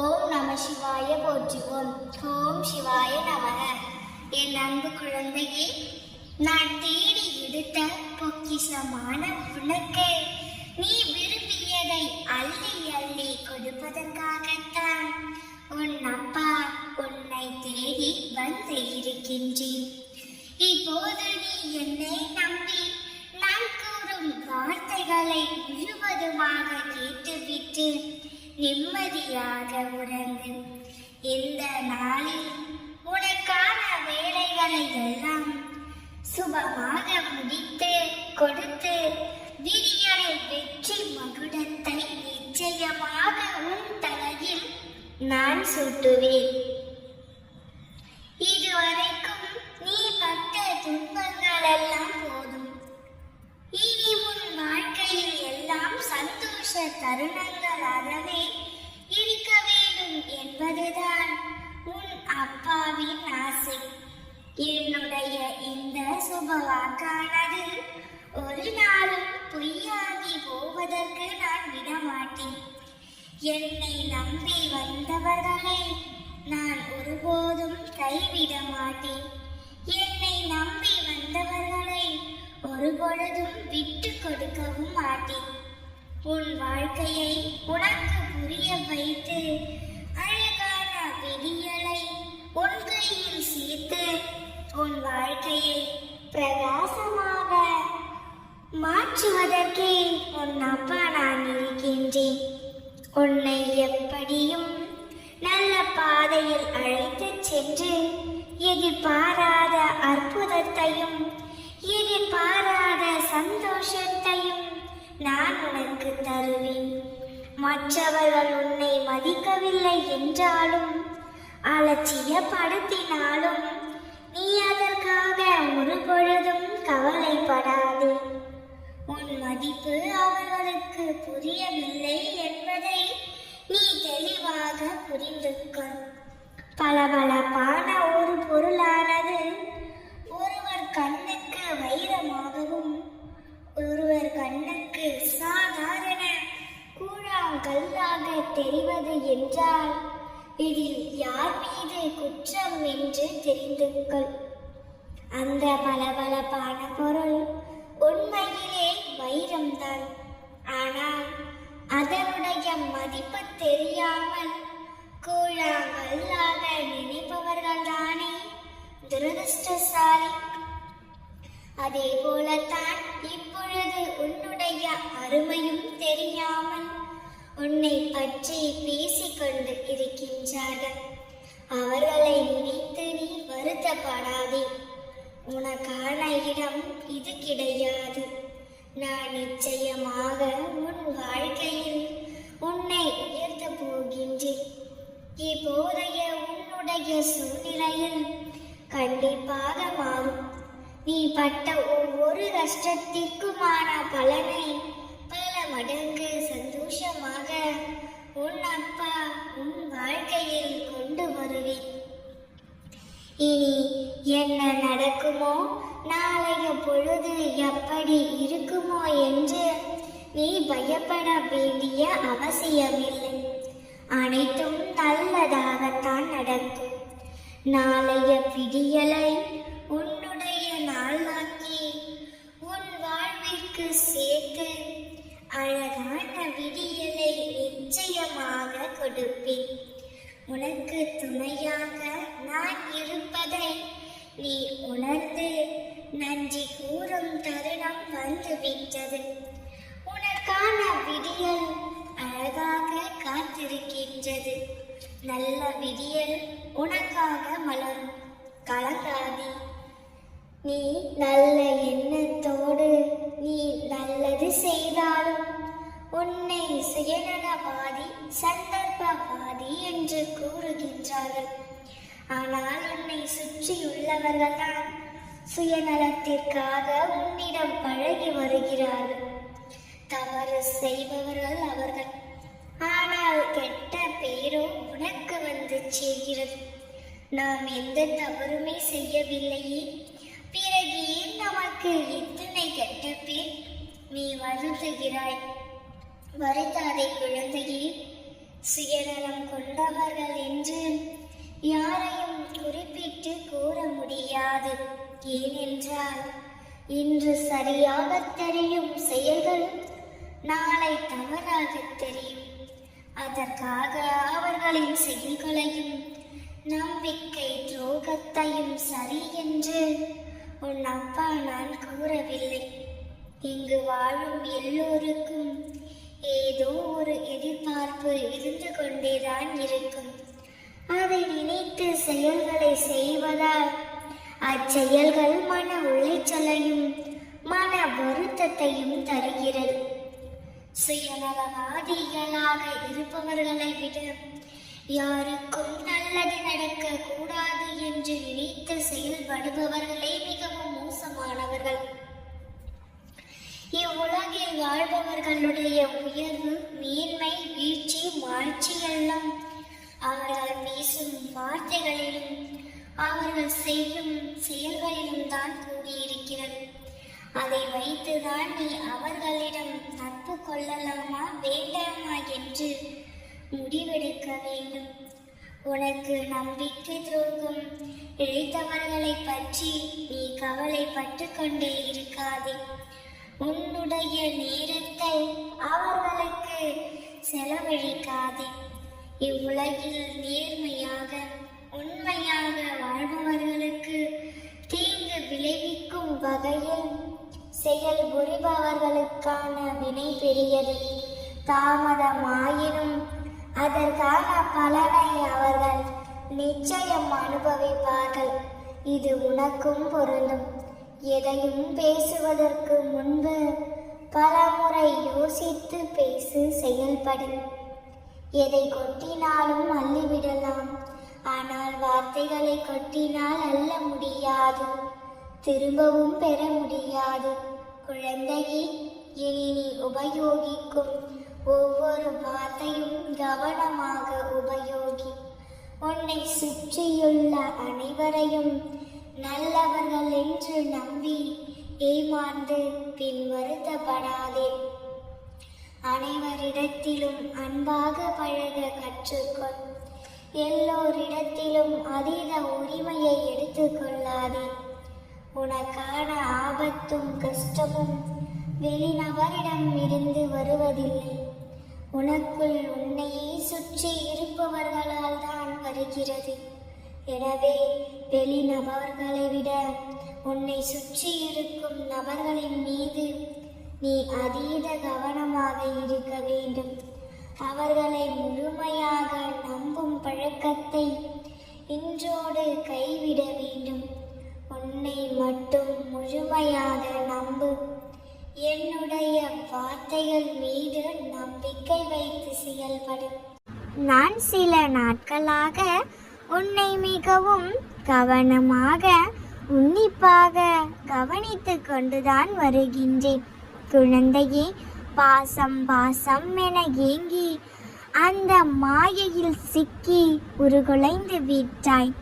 ஓம் நம சிவாய போற்றுவோம். ஓம் சிவாய நமக என் அன்பு குழந்தையே நான் தேடி எடுத்த பொக்கிஷமான உனக்கு. நீ விரும்பியதை அள்ளி அள்ளி கொடுப்பதற்காகத்தான் உன் அப்பா உன்னை தேடி வந்து இருக்கின்றேன். இப்போது நீ என்னை நம்பி நான் கூறும் வார்த்தைகளை முழுவதுமாக கேட்டுவிட்டு நிம்மதியாக உறங்கு. இந்த நாளில் உனக்கான வேலைகளை எல்லாம் சுபமாக முடித்து கொடுத்து விரியனை வெற்றி மகுடத்தை நிச்சயமாக உன் தலையில் நான் சூட்டுவேன். இதுவரைக்கும் நீ பட்ட துன்பங்கள் எல்லாம் போதும். இனி உன் வாழ்க்கையில் எல்லாம் சந்தோஷம் சந்தோஷ அறவே இருக்க வேண்டும் என்பதுதான் உன் அப்பாவின் ஆசை. என்னுடைய இந்த சுபவாக்கானது ஒரு நாளும் பொய்யாகி போவதற்கு நான் விடமாட்டேன். என்னை நம்பி வந்தவர்களை நான் ஒருபோதும் கைவிட மாட்டேன் என்னை நம்பி வந்தவர்களை ஒருபொழுதும் விட்டு கொடுக்கவும் மாட்டேன். உன் வாழ்க்கையை உனக்கு புரிய வைத்து அழகான விடியலை உன் கையில் சேர்த்து உன் வாழ்க்கையை பிரகாசமாக மாற்றுவதற்கே உன் அப்பா நான் இருக்கின்றேன். உன்னை எப்படியும் நல்ல பாதையில் அழைத்துச் சென்று எதிர்பாராத அற்புதத்தையும் எதிர்பாராத சந்தோஷத்தையும் நான் உனக்கு தருவேன். மற்றவர்கள் உன்னை மதிக்கவில்லை என்றாலும் அலட்சியப்படுத்தினாலும் நீ அதற்காக ஒரு பொழுதும் கவலைப்படாதே. உன் மதிப்பு அவர்களுக்கு புரியவில்லை என்பதை நீ தெளிவாக புரிந்து கொள் பளபளப்பான ஒரு பொருளானது ஒருவர் கண்ணுக்கு வைரமாகவும் ஒருவர் கண்ணுக்கு சாதாரண கூழாங்கல்லாக தெரிவது என்றால் இதில் யார் மீது குற்றம் என்று தெரிந்து கொள் அந்த பளபளப்பான பொருள் உண்மையிலே வைரம்தான். ஆனால் அதனுடைய மதிப்பு தெரியாமல் கூழாங்கல்லாக நினைப்பவர்கள் தானே துரதிருஷ்டசாலி. அதே போலத்தான் இப்பொழுது உன்னுடைய அருமையும் தெரியாமல் உன்னை பற்றி பேசிக்கொண்டு இருக்கின்றார்கள். அவர்களை நினைத்து நீ வருத்தப்படாதே. உனக்கான இடம் இது கிடையாது. நான் நிச்சயமாக உன் வாழ்க்கையில் உன்னை உயர்த்த போகின்றேன். இப்போதைய உன்னுடைய சூழ்நிலையில் கண்டிப்பாக மாறும். நீ பட்ட ஒவ்வொரு கஷ்டத்திற்குமான பலனை பல மடங்கு சந்தோஷமாக உன் அப்பா உன் வாழ்க்கையில் கொண்டு வருவேன். இனி என்ன நடக்குமோ நாளைய பொழுது எப்படி இருக்குமோ என்று நீ பயப்பட வேண்டிய அவசியமில்லை. அனைத்தும் நல்லதாகத்தான் நடக்கும். நாளைய விடியலை அழகான விடியலை நிச்சயமாக கொடுப்பேன். உனக்கு துணையாக நான் இருப்பதை நீ உணர்ந்து நன்றி கூறும் தருணம் வந்துவிட்டது. உனக்கான விடியல் அழகாக காத்திருக்கின்றது. நல்ல விடியல் உனக்காக மலரும். கலங்காதே. நீ நல்ல உன்னை சுயநலவாதி சந்தர்ப்பவாதி என்று கூறுகின்றார்கள். ஆனால் உன்னை சுற்றியுள்ளவர்கள் தான் சுயநலத்திற்காக உன்னிடம் பழகி வருகிறார்கள். தவறு செய்பவர்கள் அவர்கள். ஆனால் கெட்ட பேரோ உனக்கு வந்து சேர்கிறது. நாம் எந்த தவறுமே செய்யவில்லையே. பிறகு ஏன் நமக்கு இத்தனை கெட்ட பேர்? நீ வருந்துகிறாய். வருத்தாதே குழந்தையே சுயநலம் கொண்டவர்கள் என்று யாரையும் குறிப்பிட்டு கூற முடியாது. ஏனென்றால் இன்று சரியாக தெரியும் செயல்கள் நாளை தவறாக தெரியும். அதற்காக அவர்களின் செயல்களையும் நம்பிக்கை துரோகத்தையும் சரி என்று உன் அப்பா நான் கூறவில்லை. இங்கு வாழும் எல்லோருக்கும் எதிர்பார்ப்பு இருந்து கொண்டேதான் இருக்கும். அதை நினைத்து செயல்களை செய்வதால் அச்செயல்கள் மன உளைச்சலையும் மன வருத்தத்தையும் தருகிறது. சுயநலவாதிகளாக இருப்பவர்களை விட யாருக்கும் நல்லது நடக்க கூடாது என்று நினைத்து செயல்படுபவர்களே மிகவும் மோசமானவர்கள். இவ்வுலகில் வாழ்பவர்களுடைய உயர்வு மேன்மை வீழ்ச்சி வாழ்ச்சி எல்லாம் அவர்கள் பேசும் வார்த்தைகளிலும் அவர்கள் செய்யும் செயல்களிலும் தான் கூடியிருக்கிறது. அதை வைத்துதான் நீ அவர்களிடம் நட்பு கொள்ளலாமா வேண்டாமா என்று முடிவெடுக்க வேண்டும். உனக்கு நம்பிக்கை துரோகம் இழைத்தவர்களை பற்றி நீ கவலைப்பட்டு கொண்டே இருக்காதே. உன்னுடைய நேரத்தை அவர்களுக்கு செலவழிக்காதே. இவ்வுலகில் நேர்மையாக உண்மையாக வாழ்பவர்களுக்கு தீங்கு விளைவிக்கும் வகையில் செயல் புரிபவர்களுக்கான வினை பெரியது. தாமதமாயினும் அதற்கான பலனை அவர்கள் நிச்சயம் அனுபவிப்பார்கள். இது உனக்கும் பொருந்தும். எதையும் பேசுவதற்கு முன்பு பலமுறை யோசித்து பேசு செயல்படு. எதை கொட்டினாலும் அள்ளிவிடலாம். ஆனால் வார்த்தைகளை கொட்டினால் அள்ள முடியாது. திரும்பவும் பெற முடியாது. குழந்தையே இனி நீ உபயோகிக்கும் ஒவ்வொரு வார்த்தையும் கவனமாக உபயோகி. உன்னை சுற்றியுள்ள அனைவரையும் நல்லவர்கள் என்று நம்பி ஏமாந்து பின் வருத்தப்படாதே அனைவரிடத்திலும் அன்பாக பழக கற்றுக்கொள். எல்லோரிடத்திலும் அதீத உரிமையை எடுத்துக்கொள்ளாதே உனக்கான ஆபத்தும் கஷ்டமும் வெளிநபரிடம் இருந்து வருவதில்லை. உனக்குள் உன்னையே சுற்றி இருப்பவர்களால் தான் வருகிறது. எனவே வெளி நபர்களை விட உன்னை சுற்றி இருக்கும் நபர்களின் மீது நீ அதீத கவனமாக இருக்க வேண்டும். அவர்களை முழுமையாக நம்பும் பழக்கத்தை இன்றோடு கைவிட வேண்டும். உன்னை மட்டும் முழுமையாக நம்பு. என்னுடைய வார்த்தைகள் மீது நம்பிக்கை வைத்து செயல்படு. நான் சில நாட்களாக உன்னை மிகவும் கவனமாக உன்னிப்பாக கவனித்து கொண்டுதான் வருகின்றேன். குழந்தையே பாசம் பாசம் என ஏங்கி அந்த மாயையில் சிக்கி உருகுலைந்து விட்டாய்.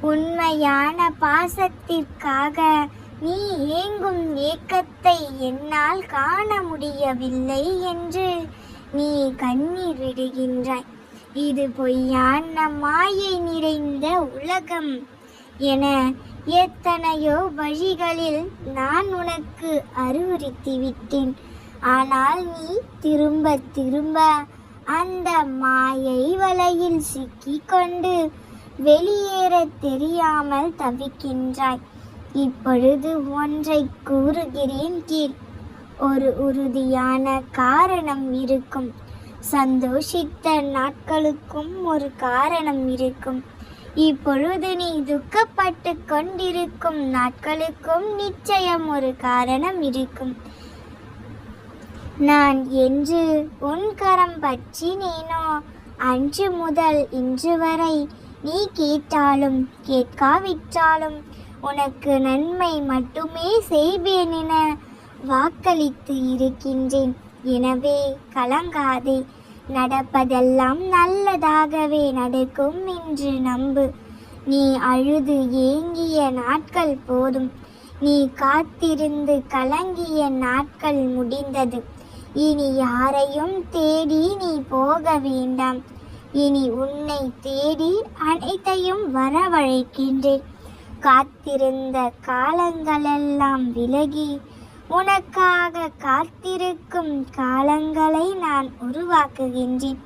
உண்மையான பாசத்திற்காக நீ ஏங்கும் ஏக்கத்தை என்னால் காண முடியவில்லை என்று நீ கண்ணீர் விடுகின்றாய் இது பொய்யான மாயை நிறைந்த உலகம் என எத்தனையோ வழிகளில் நான் உனக்கு அறிவுறுத்தி விட்டேன் ஆனால் நீ திரும்ப திரும்ப அந்த மாயை வலையில் சிக்கிக்கொண்டு வெளியேற தெரியாமல் தவிக்கின்றாய். இப்பொழுது ஒன்றை கூறுகிறேன் கீழ் ஒரு உறுதியான காரணம் இருக்கும். சந்தோஷித்த நாட்களுக்கும் ஒரு காரணம் இருக்கும். இப்பொழுது நீ துக்கப்பட்டு கொண்டிருக்கும் நாட்களுக்கும் நிச்சயம் ஒரு காரணம் இருக்கும். நான் என்று உன் கரம் பற்றினேனோ? அன்று முதல் இன்று வரை நீ கேட்டாலும் கேட்காவிட்டாலும் உனக்கு நன்மை மட்டுமே செய்வேன் என வாக்களித்து இருக்கின்றேன். எனவே கலங்காதே. நடப்பதெல்லாம் நல்லதாகவே நடக்கும் என்று நம்பு. நீ அழுது ஏங்கிய நாட்கள் போதும். நீ காத்திருந்து கலங்கிய நாட்கள் முடிந்தது. இனி யாரையும் தேடி நீ போக வேண்டாம். இனி உன்னை தேடி அனைத்தையும் வரவழைக்கின்றேன். காத்திருந்த காலங்களெல்லாம் விலகி உனக்காக காத்திருக்கும் காலங்களை நான் உருவாக்குகின்றேன்.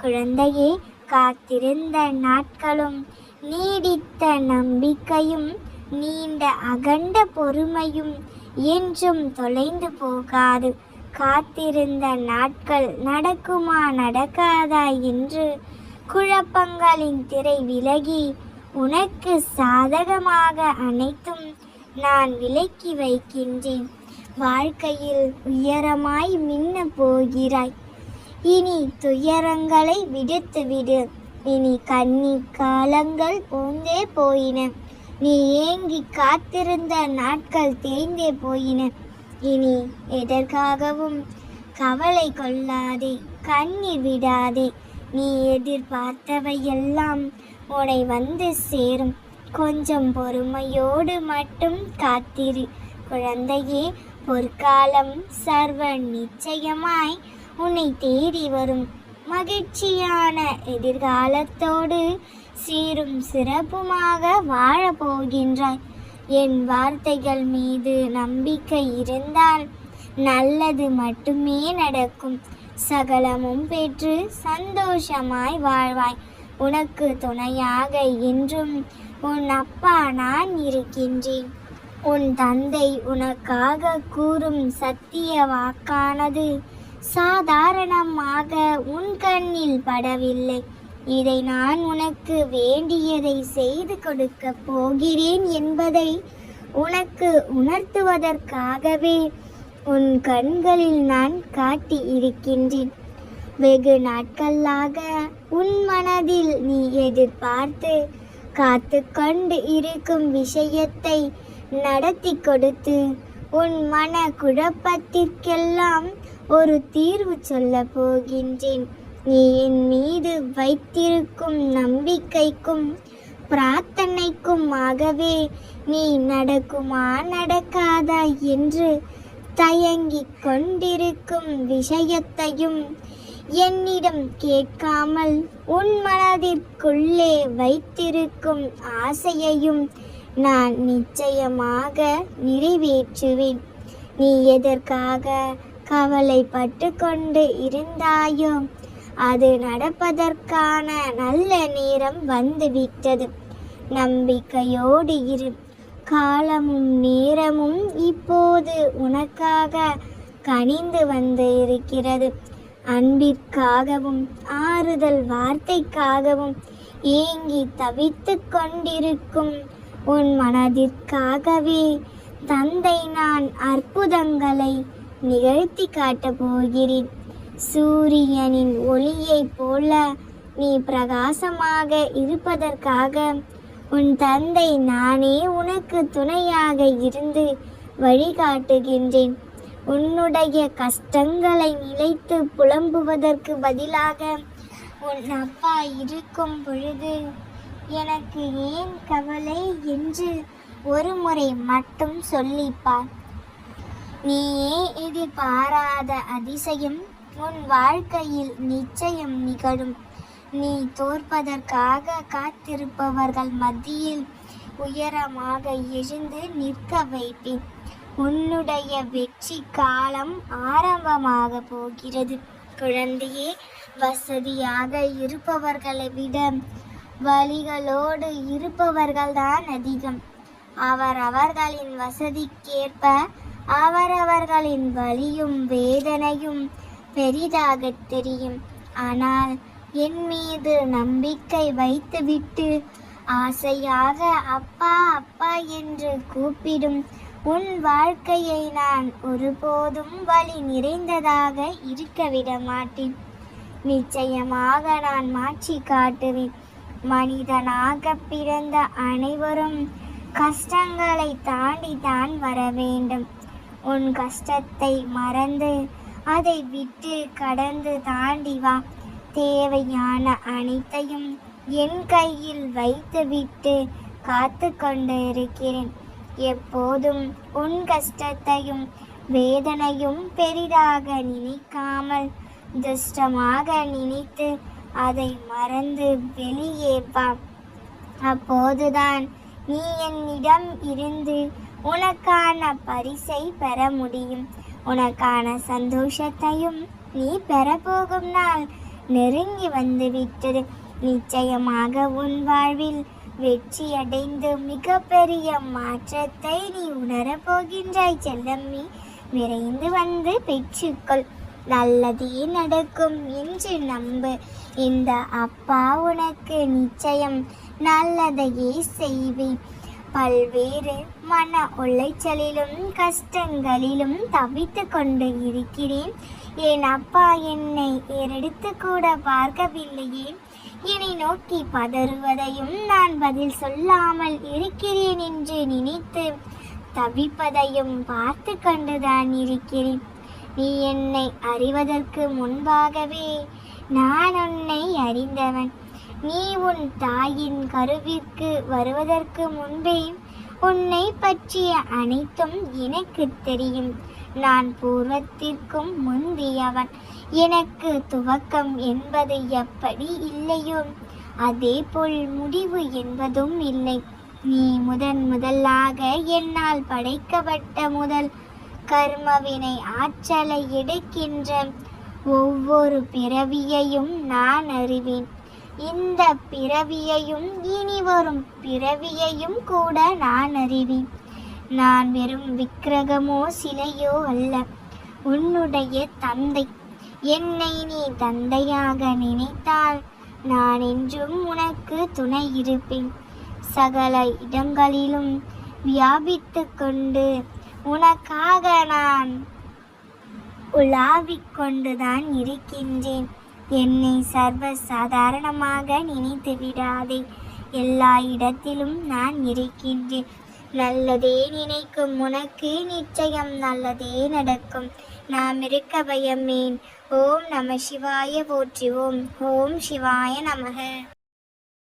குழந்தையே காத்திருந்த நாட்களும் நீடித்த நம்பிக்கையும் நீண்ட அகண்ட பொறுமையும் என்றும் தொலைந்து போகாது. காத்திருந்த நாட்கள் நடக்குமா நடக்காதா என்று குழப்பங்களின் திரை விலகி உனக்கு சாதகமாக அனைத்தும் நான் விலக்கி வைக்கின்றேன். வாழ்க்கையில் உயரமாய் மின்ன போகிறாய். இனி துயரங்களை விடுத்து விடு. இனி கண்ணி காலங்கள் போந்தே போயின. நீ ஏங்கி காத்திருந்த நாட்கள் தேய்ந்தே போயின. இனி எதற்காகவும் கவலை கொள்ளாதே கண்ணீர் விடாதே. நீ எதிர்பார்த்தவையெல்லாம் உன்னை வந்து சேரும். கொஞ்சம் பொறுமையோடு மட்டும் காத்திரு. குழந்தையே பொற்காலம் சர்வ நிச்சயமாய் உன்னை தேடி வரும். மகிழ்ச்சியான எதிர்காலத்தோடு சீரும் சிறப்புமாக வாழப்போகின்றாய். என் வார்த்தைகள் மீது நம்பிக்கை இருந்தால் நல்லது மட்டுமே நடக்கும். சகலமும் பெற்று சந்தோஷமாய் வாழ்வாய். உனக்கு துணையாக என்றும் உன் அப்பா நான் இருக்கின்றேன். உன் தந்தை உனக்காக கூறும் சத்திய வாக்கானது சாதாரணமாக உன் கண்ணில் படவில்லை. இதை நான் உனக்கு வேண்டியதை செய்து கொடுக்க போகிறேன் என்பதை உனக்கு உணர்த்துவதற்காகவே உன் கண்களில் நான் காட்டி இருக்கின்றேன். வெகு நாட்களாக உன் மனதில் நீ எதிர்பார்த்து காத்து கொண்டு இருக்கும் விஷயத்தை நடத்தி கொடுத்து உன் மன குழப்பத்திற்கெல்லாம் ஒரு தீர்வு சொல்ல போகின்றேன். நீ என் மீது வைத்திருக்கும் நம்பிக்கைக்கும் பிரார்த்தனைக்குமாகவே நீ நடக்குமா நடக்காதா என்று தயங்கிக் கொண்டிருக்கும் விஷயத்தையும் என்னிடம் கேட்காமல் உன் மனதிற்குள்ளே வைத்திருக்கும் ஆசையையும் நான் நிச்சயமாக நிறைவேற்றுவேன். நீ எதற்காக கவலைப்பட்டு கொண்டு இருந்தாயோ அது நடப்பதற்கான நல்ல நேரம் வந்துவிட்டது. நம்பிக்கையோடு இரு. காலமும் நேரமும் இப்போது உனக்காக கனிந்து வந்து இருக்கிறது. அன்பிற்காகவும் ஆறுதல் வார்த்தைக்காகவும் ஏங்கி தவித்து கொண்டிருக்கும் உன் மனதிற்காகவே தந்தை நான் அற்புதங்களை நிகழ்த்தி காட்டப் போகிறேன். சூரியனின் ஒளியைப் போல நீ பிரகாசமாக இருப்பதற்காக உன் தந்தை நானே உனக்கு துணையாக இருந்து வழிகாட்டுகின்றேன். உன்னுடைய கஷ்டங்களை நிலைத்து புலம்புவதற்கு பதிலாக உன் அப்பா இருக்கும் பொழுது எனக்கு ஏன் கவலை என்று ஒரு முறை மட்டும் சொல்லிப்பார். நீயே எதிர்பாராத அதிசயம் உன் வாழ்க்கையில் நிச்சயம் நிகழும். நீ தோற்பதற்காக காத்திருப்பவர்கள் மத்தியில் உயரமாக எழுந்து நிற்க வைப்பேன். உன்னுடைய வெற்றி காலம் ஆரம்பமாக போகிறது. குழந்தையே வசதியாக இருப்பவர்களை விட வழிகளோடு இருப்பவர்கள்தான் அதிகம். அவரவர்களின் வசதிக்கேற்ப அவரவர்களின் வலியும் வேதனையும் பெரிதாக தெரியும். ஆனால் என் மீது நம்பிக்கை வைத்துவிட்டு ஆசையாக அப்பா அப்பா என்று கூப்பிடும் உன் வாழ்க்கையை நான் ஒருபோதும் வழி நிறைந்ததாக இருக்க விட மாட்டேன். நிச்சயமாக நான் மாற்றி காட்டுவேன். மனிதனாக பிறந்த அனைவரும் கஷ்டங்களை தாண்டி தான் வர வேண்டும். உன் கஷ்டத்தை மறந்து அதை விட்டு கடந்து தாண்டி வா. தேவையான அனைத்தையும் என் கையில் வைத்துவிட்டு காத்து கொண்டு இருக்கிறேன் எப்போதும் உன் கஷ்டத்தையும் வேதனையும் பெரிதாக நினைக்காமல் துஷ்டமாக நினைத்து அதை மறந்து வெளியே வா. அப்போதுதான் நீ என்னிடம் இருந்து உனக்கான பரிசை பெற முடியும். உனக்கான சந்தோஷத்தையும் நீ பெறப்போகும் நாள் நெருங்கி வந்துவிட்டது. நிச்சயமாக உன் வாழ்வில் வெற்றியடைந்து மிகப்பெரிய மாற்றத்தை நீ உணரப் போகின்றாய் செல்லம்மி. விரைந்து வந்து பெற்றுக்கொள். நல்லதே நடக்கும் என்று நம்பு. இந்த அப்பா உனக்கு நிச்சயம் நல்லதையே செய்வேன். பல்வேறு மன உளைச்சலிலும் கஷ்டங்களிலும் தவித்து கொண்டு இருக்கிறேன். என் அப்பா என்னை ஏறெடுத்து கூட பார்க்கவில்லையே. என்னை நோக்கி பதறுவதையும் நான் பதில் சொல்லாமல் இருக்கிறேன் என்று நினைத்து தவிப்பதையும் பார்த்து கொண்டுதான் இருக்கிறேன். நீ என்னை அறிவதற்கு முன்பாகவே நான் உன்னை அறிந்தவன். நீ உன் தாயின் கருவிற்கு வருவதற்கு முன்பே உன்னை பற்றிய அனைத்தும் எனக்கு தெரியும். நான் பூர்வத்திற்கும் முந்தியவன். எனக்கு துவக்கம் என்பது எப்படி இல்லையோ அதேபோல் முடிவு என்பதும் இல்லை. நீ முதன் முதலாக என்னால் படைக்கப்பட்ட முதல் கர்மவினை ஆற்றலை எடுக்கின்ற ஒவ்வொரு பிறவியையும் நான் அறிவேன். இந்த பிறவியையும் இனி வரும் பிறவியையும் கூட நான் அறிவேன். நான் வெறும் விக்கிரகமோ சிலையோ அல்ல. உன்னுடைய தந்தை. என்னை நீ தந்தையாக நினைத்தால் நான் என்றும் உனக்கு துணை இருப்பேன். சகல இடங்களிலும் வியாபித்து கொண்டு உனக்காக நான் உலாவிக் கொண்டுதான் இருக்கின்றேன். என்னை சர்வ சாதாரணமாக நினைத்து விடாதே. எல்லா இடத்திலும் நான் இருக்கின்றேன். நல்லதே நினைக்கும் உனக்கு நிச்சயம் நல்லதே நடக்கும். நாம் இருக்க பயமேன். ஓம் நம சிவாய போற்றுவோம் ஓம். ஓம் சிவாய நமக.